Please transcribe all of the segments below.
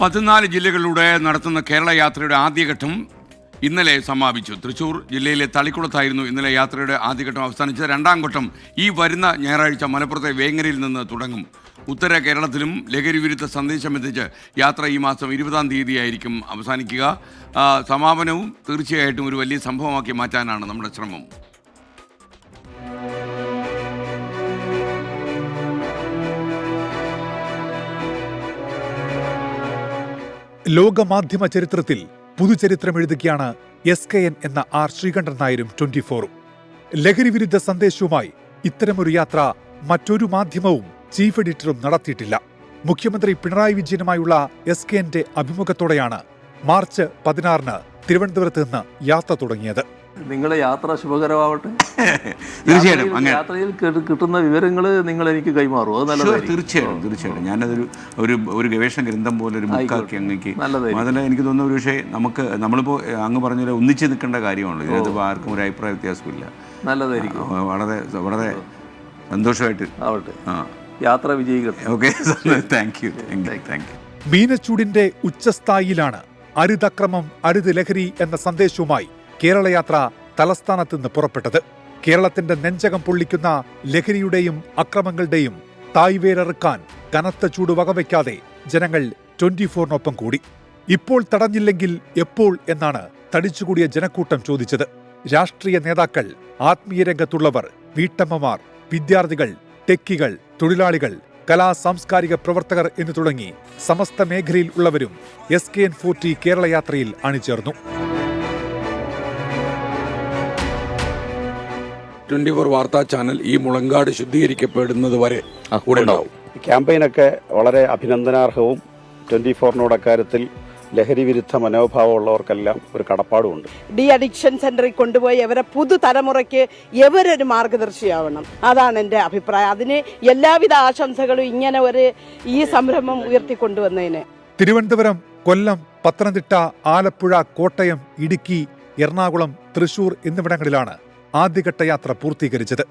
പതിനാല് ജില്ലകളിലൂടെ നടത്തുന്ന കേരള യാത്രയുടെ ആദ്യഘട്ടം ഇന്നലെ സമാപിച്ചു. തൃശൂർ ജില്ലയിലെ തളിക്കുളത്തായിരുന്നു ഇന്നലെ യാത്രയുടെ ആദ്യഘട്ടം അവസാനിച്ചത്. രണ്ടാം ഘട്ടം ഈ വരുന്ന ഞായറാഴ്ച മലപ്പുറത്തെ വേങ്ങരയിൽ നിന്ന് തുടങ്ങും. ഉത്തര കേരളത്തിലും ലഹരി വിരുദ്ധ സന്ദേശം എത്തിച്ച് യാത്ര ഈ മാസം ഇരുപതാം തീയതിയായിരിക്കും അവസാനിക്കുക. സമാപനവും തീർച്ചയായിട്ടും ഒരു വലിയ സംഭവമാക്കി മാറ്റാനാണ് നമ്മുടെ ശ്രമം. ലോകമാധ്യമ ചരിത്രത്തിൽ പുതുചരിത്രം എഴുതുകയാണ് എസ് കെ എൻ എന്ന ആർ ശ്രീകണ്ഠൻ നായരും ട്വന്റി ഫോറും ലഹരി വിരുദ്ധ സന്ദേശവുമായി ഇത്തരമൊരു യാത്ര മറ്റൊരു മാധ്യമവും ചീഫ് എഡിറ്ററും നടത്തിയിട്ടില്ല. മുഖ്യമന്ത്രി പിണറായി വിജയനുമായുള്ള എസ് കെ എന്റെ അഭിമുഖത്തോടെയാണ് മാർച്ച് പതിനാറിന് തിരുവനന്തപുരത്ത് നിന്ന് യാത്ര തുടങ്ങിയത്. നിങ്ങളുടെ യാത്ര ശുഭകരമാവട്ടെ. തീർച്ചയായിട്ടും യാത്രയിൽ- അങ്ങനെ. യാത്രയിൽ കിട്ടുന്ന വിവരങ്ങൾ നിങ്ങൾ എനിക്ക് കൈമാറും. അത് നല്ലതായിരിക്കും തീർച്ചയായിട്ടും തീർച്ചയായിട്ടും. ഞാനതൊരു ഒരു ഒരു ഗവേഷണ ഗ്രന്ഥം പോലെ ഒരു ബുക്കാക്കി അങ്ങേക്ക് അതല്ല എനിക്ക് തോന്നുന്ന ഒരു പക്ഷേ നമുക്ക് നമ്മളിപ്പോൾ അങ്ങ് പറഞ്ഞ പോലെ ഒന്നിച്ച് നിൽക്കേണ്ട കാര്യമാണല്ലോ. ഇതിനകത്ത് ആർക്കും ഒരു അഭിപ്രായ വ്യത്യാസമില്ല. നല്ലതായിരിക്കും. വളരെ വളരെ സന്തോഷമായിട്ട്. ആവട്ടെ. ആ. യാത്ര വിജയിക്കട്ടെ okay thank you thank you മീനച്ചൂടിന്റെ ഉച്ചസ്ഥായിയിലാണ് അരുതക്രമം അരുത് ലഹരി എന്ന സന്ദേശവുമായി കേരളയാത്ര തലസ്ഥാനത്ത് നിന്ന് പുറപ്പെട്ടത്. കേരളത്തിന്റെ നെഞ്ചകം പൊള്ളിക്കുന്ന ലഹരിയുടെയും അക്രമങ്ങളുടെയും തായ്വേരറുക്കാൻ കനത്ത ചൂട് വകവയ്ക്കാതെ ജനങ്ങൾ ട്വന്റി ഫോറിനൊപ്പം കൂടി. ഇപ്പോൾ തടഞ്ഞില്ലെങ്കിൽ എപ്പോൾ എന്നാണ് തടിച്ചുകൂടിയ ജനക്കൂട്ടം ചോദിച്ചത്. രാഷ്ട്രീയ നേതാക്കൾ ആത്മീയ രംഗത്തുള്ളവർ വീട്ടമ്മമാർ വിദ്യാർത്ഥികൾ ടെക്കികൾ തൊഴിലാളികൾ കലാ സാംസ്കാരിക പ്രവർത്തകർ എന്നു തുടങ്ങി സമസ്ത മേഖലയിൽ ഉള്ളവരും S K N forty Kerala യാത്രയിൽ അണിചേർന്നു. ട്വന്റി ഫോർ വാർത്താ ചാനൽ ഈ മുളങ്കാട് ശുദ്ധീകരിക്കപ്പെടുന്നത് വരെ കൂടെ ഉണ്ടാവും. ക്യാമ്പയിനൊക്കെ വളരെ അഭിനന്ദനാർഹവും ട്വന്റി ഫോറിനോട് അക്കാര്യത്തിൽ ലഹരി വിരുദ്ധ മനോഭാവമുള്ളവർക്കെല്ലാം ഒരു കടപ്പാടുമുണ്ട്. ഡി അഡിക്ഷൻ സെന്ററിൽ കൊണ്ടുപോയി അവരെ പുതുതലമുറയ്ക്ക് എവരൊരു മാർഗദർശിയാവണം. അതാണ് എന്റെ അഭിപ്രായം. അതിന് എല്ലാവിധ ആശംസകളും ഇങ്ങനെ ഒരു ഈ സംരംഭം ഉയർത്തിക്കൊണ്ടുവന്നതിന്. തിരുവനന്തപുരം കൊല്ലം പത്തനംതിട്ട ആലപ്പുഴ കോട്ടയം ഇടുക്കി എറണാകുളം തൃശൂർ എന്നിവിടങ്ങളിലാണ് ആദ്യഘട്ട യാത്ര പൂർത്തീകരിച്ചത്.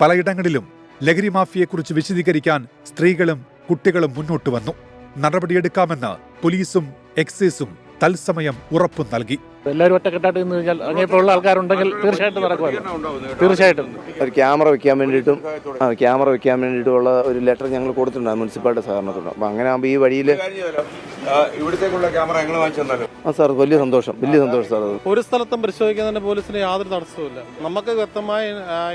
പലയിടങ്ങളിലും ലഹരി മാഫിയെക്കുറിച്ച് വിശദീകരിക്കാൻ സ്ത്രീകളും കുട്ടികളും മുന്നോട്ട് വന്നു. നടപടിയെടുക്കാമെന്ന് പോലീസും എക്സൈസും തത്സമയം ഉറപ്പു നൽകി. എല്ലാവരും ഒറ്റക്കെട്ടായിട്ട് നിന്ന് കഴിഞ്ഞാൽ അങ്ങനെയുള്ള ആൾക്കാരുണ്ടെങ്കിൽ തീർച്ചയായിട്ടും നടക്കുമല്ലോ തീർച്ചയായിട്ടും. ഒരു ക്യാമറ വെക്കാൻ വേണ്ടിയിട്ടും ആ ക്യാമറ വെക്കാൻ വേണ്ടിയിട്ടുള്ള ഒരു ലെറ്റർ ഞങ്ങൾ കൊടുത്തിട്ടുണ്ട് മുനിസിപ്പാലിറ്റി സഹകരണത്തോട് അപ്പം അങ്ങനെ ആകുമ്പോൾ ഈ വഴിയിൽ ഇവിടത്തേക്കുള്ള ക്യാമറ ഞങ്ങൾ വാങ്ങിച്ചു ആ സാർ വലിയ സന്തോഷം വലിയ സന്തോഷം സാർ ഒരു സ്ഥലത്തും പരിശോധിക്കാൻ തന്നെ പോലീസിന് യാതൊരു തടസ്സവുമില്ല. നമുക്ക് വ്യക്തമായ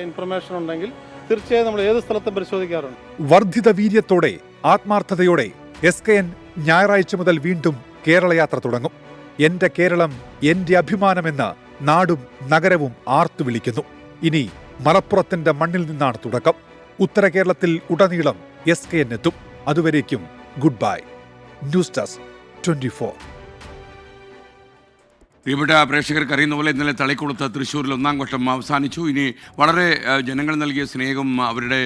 ഇൻഫർമേഷൻ ഉണ്ടെങ്കിൽ തീർച്ചയായും നമ്മൾ ഏത് സ്ഥലത്തും പരിശോധിക്കാറുണ്ട്. വർദ്ധിത വീര്യത്തോടെ ആത്മാർത്ഥതയോടെ എസ് കെ എൻ ഞായറാഴ്ച മുതൽ വീണ്ടും കേരളയാത്ര തുടങ്ങും. എന്റെ കേരളം എന്റെ അഭിമാനമെന്ന് നാടും നഗരവും ആർത്തു വിളിക്കുന്നു. ഇനി മലപ്പുറത്തിന്റെ മണ്ണിൽ നിന്നാണ് തുടക്കം. ഉത്തര കേരളത്തിൽ ഉടനീളം എസ് കെ എൻ എത്തും. അതുവരേക്കും goodbye. News desk twenty പ്രിയപ്പെട്ട പ്രേക്ഷകർക്ക് അറിയുന്ന പോലെ ഇന്നലെ തളിക്കൊടുത്ത തൃശ്ശൂരിൽ ഒന്നാം ഘട്ടം അവസാനിച്ചു. ഇനി വളരെ ജനങ്ങൾ നൽകിയ സ്നേഹം അവരുടെ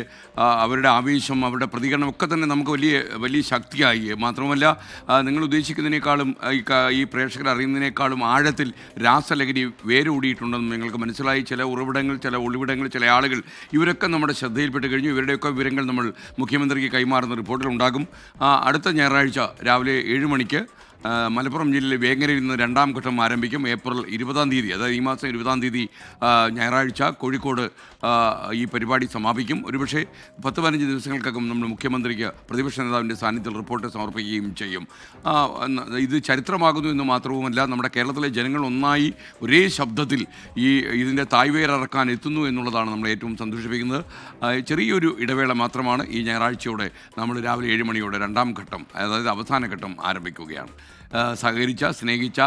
അവരുടെ ആവേശം അവരുടെ പ്രതികരണം ഒക്കെ തന്നെ നമുക്ക് വലിയ വലിയ ശക്തിയായി. മാത്രമല്ല നിങ്ങൾ ഉദ്ദേശിക്കുന്നതിനേക്കാളും ഈ പ്രേക്ഷകർ അറിയുന്നതിനേക്കാളും ആഴത്തിൽ രാസലഹരി വേരൂടിയിട്ടുണ്ടെന്ന് നിങ്ങൾക്ക് മനസ്സിലായി. ചില ഉറവിടങ്ങൾ ചില ഒളിവിടങ്ങൾ ചില ആളുകൾ ഇവരൊക്കെ നമ്മുടെ ശ്രദ്ധയിൽപ്പെട്ട് കഴിഞ്ഞു. ഇവരുടെയൊക്കെ വിവരങ്ങൾ നമ്മൾ മുഖ്യമന്ത്രിക്ക് കൈമാറുന്ന റിപ്പോർട്ടിലുണ്ടാകും അടുത്ത ഞായറാഴ്ച രാവിലെ ഏഴ് മണിക്ക് മലപ്പുറം ജില്ലയിൽ വേങ്ങരയിൽ നിന്ന് രണ്ടാം ഘട്ടം ആരംഭിക്കും ഏപ്രിൽ ഇരുപതാം തീയതി. അതായത് ഈ മാസം ഇരുപതാം തീയതി ഞായറാഴ്ച കോഴിക്കോട് ഈ പരിപാടി സമാപിക്കും. ഒരുപക്ഷെ പത്ത് പതിനഞ്ച് ദിവസങ്ങൾക്കകം നമ്മൾ മുഖ്യമന്ത്രിക്ക് പ്രതിപക്ഷ നേതാവിന്റെ സാന്നിധ്യത്തിൽ റിപ്പോർട്ട് സമർപ്പിക്കുകയും ചെയ്യും. ഇത് ചരിത്രമാകുന്നു എന്ന് മാത്രവുമല്ല നമ്മുടെ കേരളത്തിലെ ജനങ്ങൾ ഒന്നായി ഒരേ ശബ്ദത്തിൽ ഈ ഇതിന്റെ തായ്വേരറക്കാൻ എത്തുന്നു എന്നുള്ളതാണ് നമ്മൾ ഏറ്റവും സന്തോഷിപ്പിക്കുന്നത്. ചെറിയൊരു ഇടവേള മാത്രമാണ് ഈ ഞായറാഴ്ചയോടെ നമ്മൾ രാവിലെ ഏഴ് മണിയോടെ രണ്ടാം ഘട്ടം അതായത് അവസാന ഘട്ടം ആരംഭിക്കുകയാണ്. സഹകരിച്ച സ്നേഹിച്ച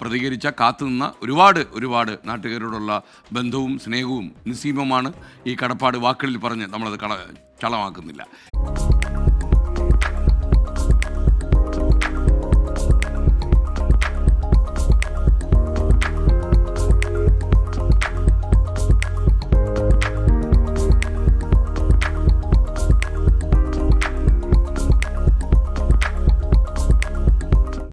പ്രതികരിച്ച കാത്തുനിന്ന ഒരുപാട് ഒരുപാട് നാട്ടുകാരോടുള്ള ബന്ധവും സ്നേഹവും നിസ്സീമമാണ് ഈ കടപ്പാട് വാക്കുകളിൽ പറഞ്ഞ് നമ്മളത് കള ചളമാക്കുന്നില്ല